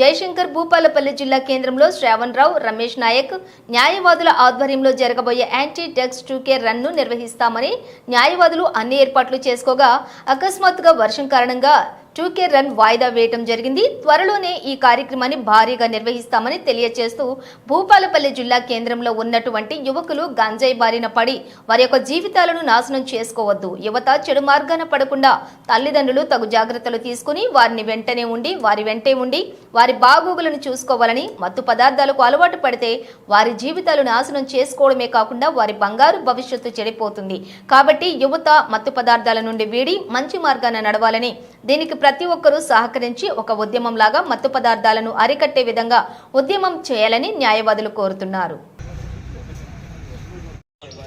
జయశంకర్ భూపాలపల్లి జిల్లా కేంద్రంలో శ్రావణ్ రావు రమేష్ నాయక్ న్యాయవాదుల ఆధ్వర్యంలో జరగబోయే యాంటీ డ్రగ్స్ టూకే రన్ను నిర్వహిస్తామని న్యాయవాదులు అన్ని ఏర్పాట్లు చేసుకోగా అకస్మాత్తుగా వర్షం కారణంగా టూకే రన్ వాయిదా వేయటం జరిగింది. త్వరలోనే ఈ కార్యక్రమాన్ని భారీగా నిర్వహిస్తామని తెలియజేస్తూ భూపాలపల్లి జిల్లా కేంద్రంలో ఉన్నటువంటి యువకులు గంజాయి బారిన పడి వారి యొక్క జీవితాలను నాశనం చేసుకోవద్దు. యువత చెడు మార్గాన పడకుండా తల్లిదండ్రులు తగు జాగ్రత్తలు తీసుకుని వారిని వెంటనే ఉండి వారి వెంటే ఉండి వారి బాగోగులను చూసుకోవాలని మత్తు పదార్థాలకు అలవాటు పడితే వారి జీవితాలు నాశనం చేసుకోవడమే కాకుండా వారి బంగారు భవిష్యత్తు చెడిపోతుంది. కాబట్టి యువత మత్తు పదార్థాల నుండి వీడి మంచి మార్గాన నడవాలని దీనికి ప్రతి ఒక్కరూ సహకరించి ఒక ఉద్యమంలాగా మత్తు పదార్థాలను అరికట్టే విధంగా ఉద్యమం చేయాలని న్యాయవాదులు కోరుతున్నారు.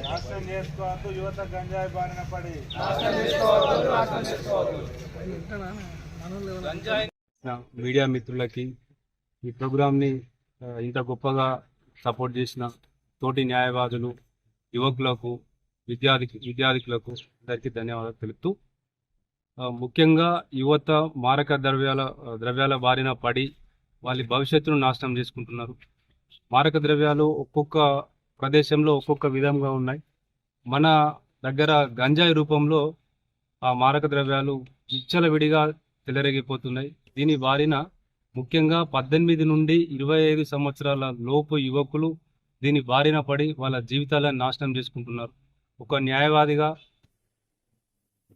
నాశనం చేసుకోవద్దు యువత గంజాయి బారిన పడి. నా మీడియా మిత్రులకి ఈ ప్రోగ్రామ్ని ఇంత గొప్పగా సపోర్ట్ చేసిన తోటి న్యాయవాదులు యువకులకు విద్యార్థి విద్యార్థులకు అందరికీ ధన్యవాదాలు తెలుపుతూ ముఖ్యంగా యువత మారక ద్రవ్యాల ద్రవ్యాల బారిన పడి వాళ్ళ భవిష్యత్తును నాశనం చేసుకుంటున్నారు. మారక ద్రవ్యాలు ఒక్కొక్క ప్రదేశంలో ఒక్కొక్క విధంగా ఉన్నాయి. మన దగ్గర గంజాయి రూపంలో ఆ మారక ద్రవ్యాలు విచ్చలవిడిగా చెలరేగిపోతున్నాయి. దీని బారిన ముఖ్యంగా పద్దెనిమిది నుండి ఇరవై ఐదు సంవత్సరాల లోపు యువకులు దీని బారిన పడి వాళ్ళ జీవితాలను నాశనం చేసుకుంటున్నారు. ఒక న్యాయవాదిగా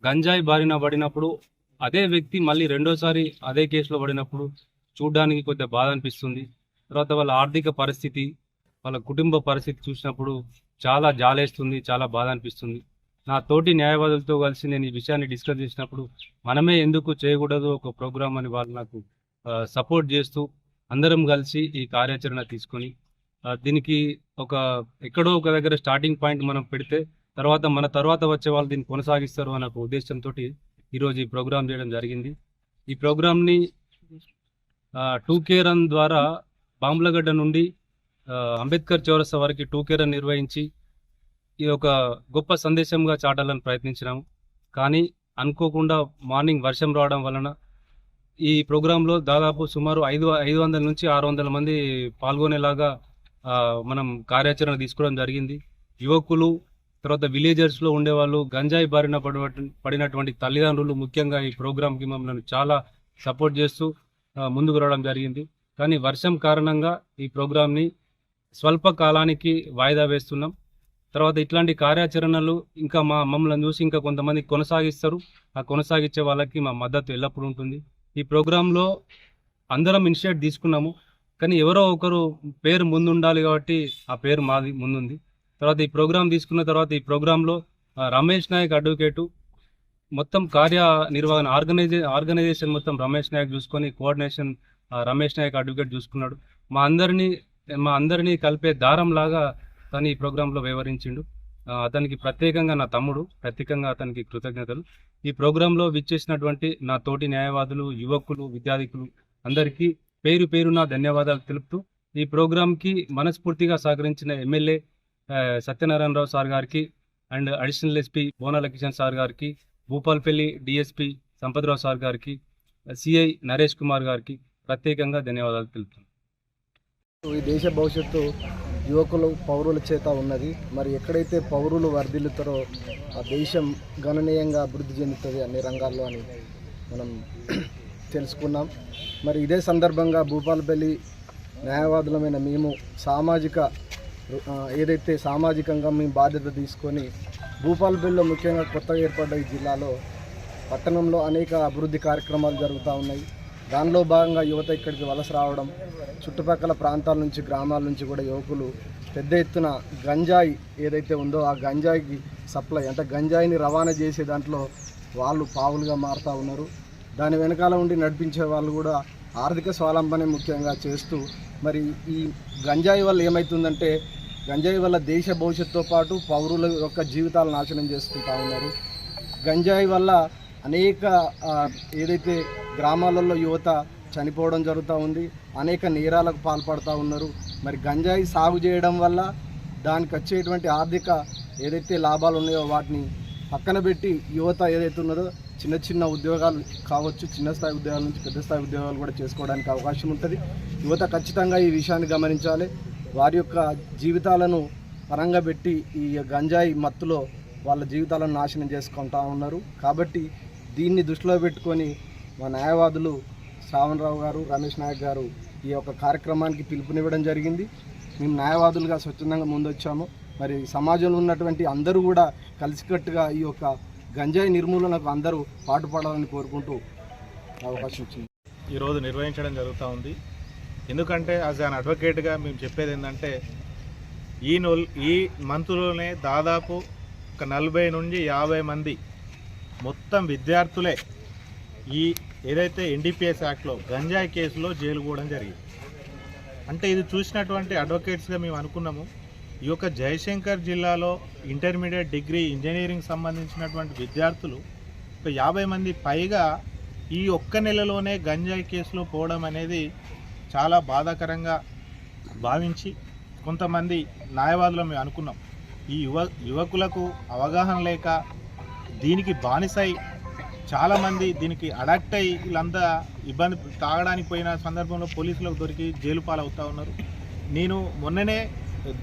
గంజాయి బారిన పడినప్పుడు అదే వ్యక్తి మళ్ళీ రెండోసారి అదే కేసులో పడినప్పుడు చూడడానికి కొద్దిగా బాధ అనిపిస్తుంది. తర్వాత వాళ్ళ ఆర్థిక పరిస్థితి వాళ్ళ కుటుంబ పరిస్థితి చూసినప్పుడు చాలా జాలేస్తుంది చాలా బాధ అనిపిస్తుంది. నా తోటి న్యాయవాదులతో కలిసి నేను ఈ విషయాన్ని డిస్కస్ చేసినప్పుడు మనమే ఎందుకు చేయకూడదు ఒక ప్రోగ్రామ్ అని వాళ్ళు నాకు సపోర్ట్ చేస్తూ అందరం కలిసి ఈ కార్యాచరణ తీసుకొని దీనికి ఒక ఎక్కడో ఒక దగ్గర స్టార్టింగ్ పాయింట్ మనం పెడితే తర్వాత మన తర్వాత వచ్చే వాళ్ళు దీన్ని కొనసాగిస్తారు అనే ఒక ఉద్దేశంతో ఈరోజు ఈ ప్రోగ్రామ్ చేయడం జరిగింది. ఈ ప్రోగ్రామ్ని టూ కే రన్ ద్వారా బాంబులగడ్డ నుండి అంబేద్కర్ చౌరస్తా వరకు టూ కే రన్ నిర్వహించి ఇది ఒక గొప్ప సందేశంగా చాటాలని ప్రయత్నించినాము. కానీ అనుకోకుండా మార్నింగ్ వర్షం రావడం వలన ఈ ప్రోగ్రాంలో దాదాపు సుమారు ఐదు ఐదు వందల నుంచి ఆరు వందల మంది పాల్గొనేలాగా మనం కార్యాచరణ తీసుకోవడం జరిగింది. యువకులు తర్వాత విలేజర్స్లో ఉండేవాళ్ళు గంజాయి బారిన పడిన పడినటువంటి తల్లిదండ్రులు ముఖ్యంగా ఈ ప్రోగ్రామ్కి మమ్మల్ని చాలా సపోర్ట్ చేస్తూ ముందుకు రావడం జరిగింది. కానీ వర్షం కారణంగా ఈ ప్రోగ్రామ్ని స్వల్ప కాలానికి వాయిదా వేస్తున్నాం. తర్వాత ఇట్లాంటి కార్యాచరణలు ఇంకా మా మమ్మల్ని చూసి ఇంకా కొంతమంది కొనసాగిస్తారు. ఆ కొనసాగించే వాళ్ళకి మా మద్దతు ఎల్లప్పుడూ ఉంటుంది. ఈ ప్రోగ్రాంలో అందరం ఇనిషియేట్ తీసుకున్నాము. కానీ ఎవరో ఒకరు పేరు ముందు ఉండాలి కాబట్టి ఆ పేరు మాది ముందుంది. తర్వాత ఈ ప్రోగ్రాం తీసుకున్న తర్వాత ఈ ప్రోగ్రాంలో రమేష్ నాయక్ అడ్వకేటు మొత్తం కార్య నిర్వహణ ఆర్గనైజే ఆర్గనైజేషన్ మొత్తం రమేష్ నాయక్ చూసుకొని కోఆర్డినేషన్ రమేష్ నాయక్ అడ్వకేట్ చూసుకున్నాడు. మా అందరినీ మా అందరినీ కలిపే దారం లాగా తను ఈ ప్రోగ్రాంలో వివరించిండు అతనికి ప్రత్యేకంగా నా తమ్ముడు ప్రత్యేకంగా అతనికి కృతజ్ఞతలు. ఈ ప్రోగ్రాంలో విచ్చేసినటువంటి నా తోటి న్యాయవాదులు యువకులు విద్యార్థికులు అందరికీ పేరు పేరు నా ధన్యవాదాలు తెలుపుతూ ఈ ప్రోగ్రాంకి మనస్ఫూర్తిగా సహకరించిన ఎమ్మెల్యే సత్యనారాయణరావు సార్ గారికి and additional SP Bonala Kishan sir గారికి భూపాల్పల్లి డిఎస్పీ సంపద్రావు సార్ గారికి సిఐ నరేష్ కుమార్ గారికి ప్రత్యేకంగా ధన్యవాదాలు తెలుపుతున్నాను ఈ దేశ భవిష్యత్తు యువకులు పౌరుల చేత ఉన్నది. మరి ఎక్కడైతే పౌరులు వర్ధిల్లుతారో ఆ దేశం గణనీయంగా అభివృద్ధి చెందుతుంది అన్ని రంగాల్లో అని మనం తెలుసుకున్నాం. మరి ఇదే సందర్భంగా భూపాలపల్లి న్యాయవాదులమైన మేము సామాజిక ఏదైతే సామాజికంగా మేము బాధ్యత తీసుకొని భూపాలపల్లిలో ముఖ్యంగా కొత్తగా ఏర్పడ్డ ఈ జిల్లాలో పట్టణంలో అనేక అభివృద్ధి కార్యక్రమాలు జరుగుతూ ఉన్నాయి. దానిలో భాగంగా యువత ఇక్కడికి వలస రావడం చుట్టుపక్కల ప్రాంతాల నుంచి గ్రామాల నుంచి కూడా యువకులు పెద్ద ఎత్తున గంజాయి ఏదైతే ఉందో ఆ గంజాయికి సప్లై అంటే గంజాయిని రవాణా చేసే దాంట్లో వాళ్ళు పావులుగా మారుతూ ఉన్నారు. దాని వెనకాల ఉండి నడిపించే వాళ్ళు కూడా ఆర్థిక స్వావలంబనే ముఖ్యంగా చేస్తూ మరి ఈ గంజాయి వల్ల ఏమవుతుందంటే గంజాయి వల్ల దేశ భవిష్యత్తుతో పాటు పౌరుల యొక్క జీవితాలు నాశనం చేసుకుంటా ఉన్నారు. గంజాయి వల్ల అనేక ఏదైతే గ్రామాలలో యువత చనిపోవడం జరుగుతూ ఉంది అనేక నేరాలకు పాల్పడుతూ ఉన్నారు. మరి గంజాయి సాగు చేయడం వల్ల దానికి వచ్చేటువంటి ఆర్థిక ఏదైతే లాభాలు ఉన్నాయో వాటిని పక్కన పెట్టి యువత ఏదైతే ఉన్నదో చిన్న చిన్న ఉద్యోగాలు కావచ్చు చిన్న స్థాయి ఉద్యోగాల నుంచి పెద్ద స్థాయి ఉద్యోగాలు కూడా చేసుకోవడానికి అవకాశం ఉంటుంది. యువత ఖచ్చితంగా ఈ విషయాన్ని గమనించాలి. వారి యొక్క జీవితాలను పరంగా పెట్టి ఈ గంజాయి మత్తులో వాళ్ళ జీవితాలను నాశనం చేసుకుంటా ఉన్నారు. కాబట్టి దీన్ని దృష్టిలో పెట్టుకొని మా న్యాయవాదులు శ్రావణరావు గారు రమేష్ నాయక్ గారు ఈ యొక్క కార్యక్రమానికి పిలుపునివ్వడం జరిగింది. మేము న్యాయవాదులుగా స్వచ్ఛందంగా ముందొచ్చాము. మరి సమాజంలో ఉన్నటువంటి అందరూ కూడా కలిసికట్టుగా ఈ యొక్క గంజాయి నిర్మూలనకు అందరూ పాటుపడాలని కోరుకుంటూ అవకాశం ఇచ్చింది. ఈరోజు నిర్వహించడం జరుగుతూ ఉంది. ఎందుకంటే యాజ్ అన్ అడ్వకేట్గా మేము చెప్పేది ఏంటంటే ఈ నొల్ ఈ మంత్లోనే దాదాపు ఒక నలభై నుండి యాభై మంది మొత్తం విద్యార్థులే ఈ ఏదైతే ఎన్డీపీఎస్ యాక్ట్లో గంజాయి కేసులో జైలు పోవడం జరిగింది. అంటే ఇది చూసినటువంటి అడ్వకేట్స్గా మేము అనుకున్నాము. ఈ యొక్క జయశంకర్ జిల్లాలో ఇంటర్మీడియట్ డిగ్రీ ఇంజనీరింగ్ సంబంధించినటువంటి విద్యార్థులు ఒక యాభై మంది పైగా ఈ ఒక్క నెలలోనే గంజాయి కేసులో పోవడం అనేది చాలా బాధాకరంగా భావించి కొంతమంది న్యాయవాదులు మేము అనుకున్నాం. ఈ యువ యువకులకు అవగాహన లేక దీనికి బానిసై చాలామంది దీనికి అడాక్ట్ అయ్యి వీళ్ళంతా ఇబ్బంది తాగడానికి పోయిన సందర్భంలో పోలీసులకు దొరికి జైలు పాలవుతూ ఉన్నారు. నేను మొన్ననే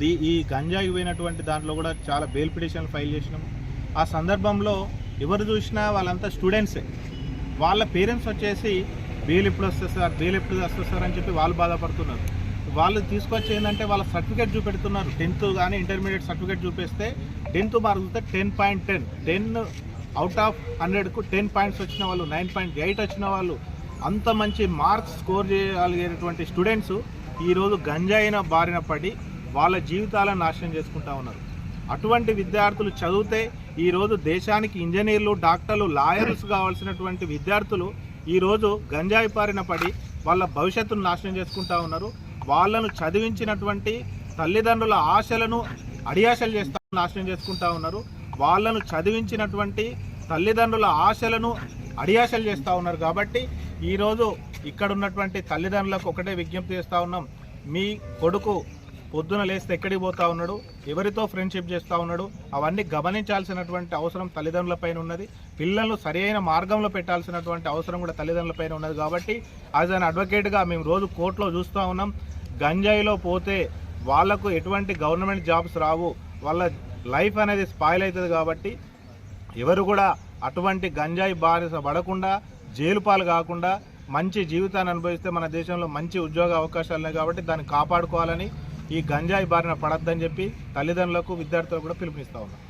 దీ ఈ గంజాయి పోయినటువంటి దాంట్లో కూడా చాలా బెయిల్ పిటిషన్లు ఫైల్ చేసినాము ఆ సందర్భంలో ఎవరు చూసినా వాళ్ళంతా స్టూడెంట్సే. వాళ్ళ పేరెంట్స్ వచ్చేసి బెయిల్ ఎప్పుడు వస్తుంది సార్? బెయిల్ ఎప్పుడు వస్తుంది సార్ అని చెప్పి వాళ్ళు బాధపడుతున్నారు. వాళ్ళు తీసుకొచ్చి ఏంటంటే వాళ్ళ సర్టిఫికేట్ చూపెడుతున్నారు. టెన్త్ కానీ ఇంటర్మీడియట్ సర్టిఫికేట్ చూపిస్తే టెన్త్ మార్కులతో ten point ten. Ten out of హండ్రెడ్కు ten points వచ్చిన వాళ్ళు నైన్ పాయింట్ ఎయిట్ వచ్చిన వాళ్ళు అంత మంచి మార్క్స్ స్కోర్ చేయగలిగేటువంటి స్టూడెంట్స్ ఈరోజు గంజాయిన బారిన పడి వాళ్ళ జీవితాలను నాశనం చేసుకుంటా ఉన్నారు. అటువంటి విద్యార్థులు చదివితే ఈరోజు దేశానికి ఇంజనీర్లు డాక్టర్లు లాయర్స్ కావాల్సినటువంటి విద్యార్థులు ఈరోజు గంజాయి పారిన పడి వాళ్ళ భవిష్యత్తును నాశనం చేసుకుంటా ఉన్నారు. వాళ్ళను చదివించినటువంటి తల్లిదండ్రుల ఆశలను అడియాశలు చేస్తా నాశనం చేసుకుంటా ఉన్నారు. వాళ్ళను చదివించినటువంటి తల్లిదండ్రుల ఆశలను అడియాశలు చేస్తూ ఉన్నారు కాబట్టి ఈరోజు ఇక్కడ ఉన్నటువంటి తల్లిదండ్రులకు ఒకటే విజ్ఞప్తి చేస్తూ ఉన్నాం. మీ కొడుకు పొద్దున లేస్తే ఎక్కడికి పోతా ఉన్నాడు? ఎవరితో ఫ్రెండ్షిప్ చేస్తూ ఉన్నాడు? అవన్నీ గమనించాల్సినటువంటి అవసరం తల్లిదండ్రులపైన ఉన్నది. పిల్లలను సరైన మార్గంలో పెట్టాల్సినటువంటి అవసరం కూడా తల్లిదండ్రులపైన ఉన్నది కాబట్టి యాజ్ అన్ అడ్వకేట్గా మేము రోజు కోర్టులో చూస్తూ ఉన్నాం. గంజాయిలో పోతే వాళ్ళకు ఎటువంటి గవర్నమెంట్ జాబ్స్ రావు. వాళ్ళ లైఫ్ అనేది స్పాయిల్ అవుతుంది కాబట్టి ఎవరు కూడా అటువంటి గంజాయి బారిస పడకుండా జైలు పాలు కాకుండా మంచి జీవితాన్ని అనుభవిస్తే మన దేశంలో మంచి ఉద్యోగ అవకాశాలు ఉన్నాయి కాబట్టి దాన్ని కాపాడుకోవాలని ఈ గంజాయి బారిన పడద్దని చెప్పి తల్లిదండ్రులకు విద్యార్థులకు కూడా పిలుపునిస్తా ఉన్నాం.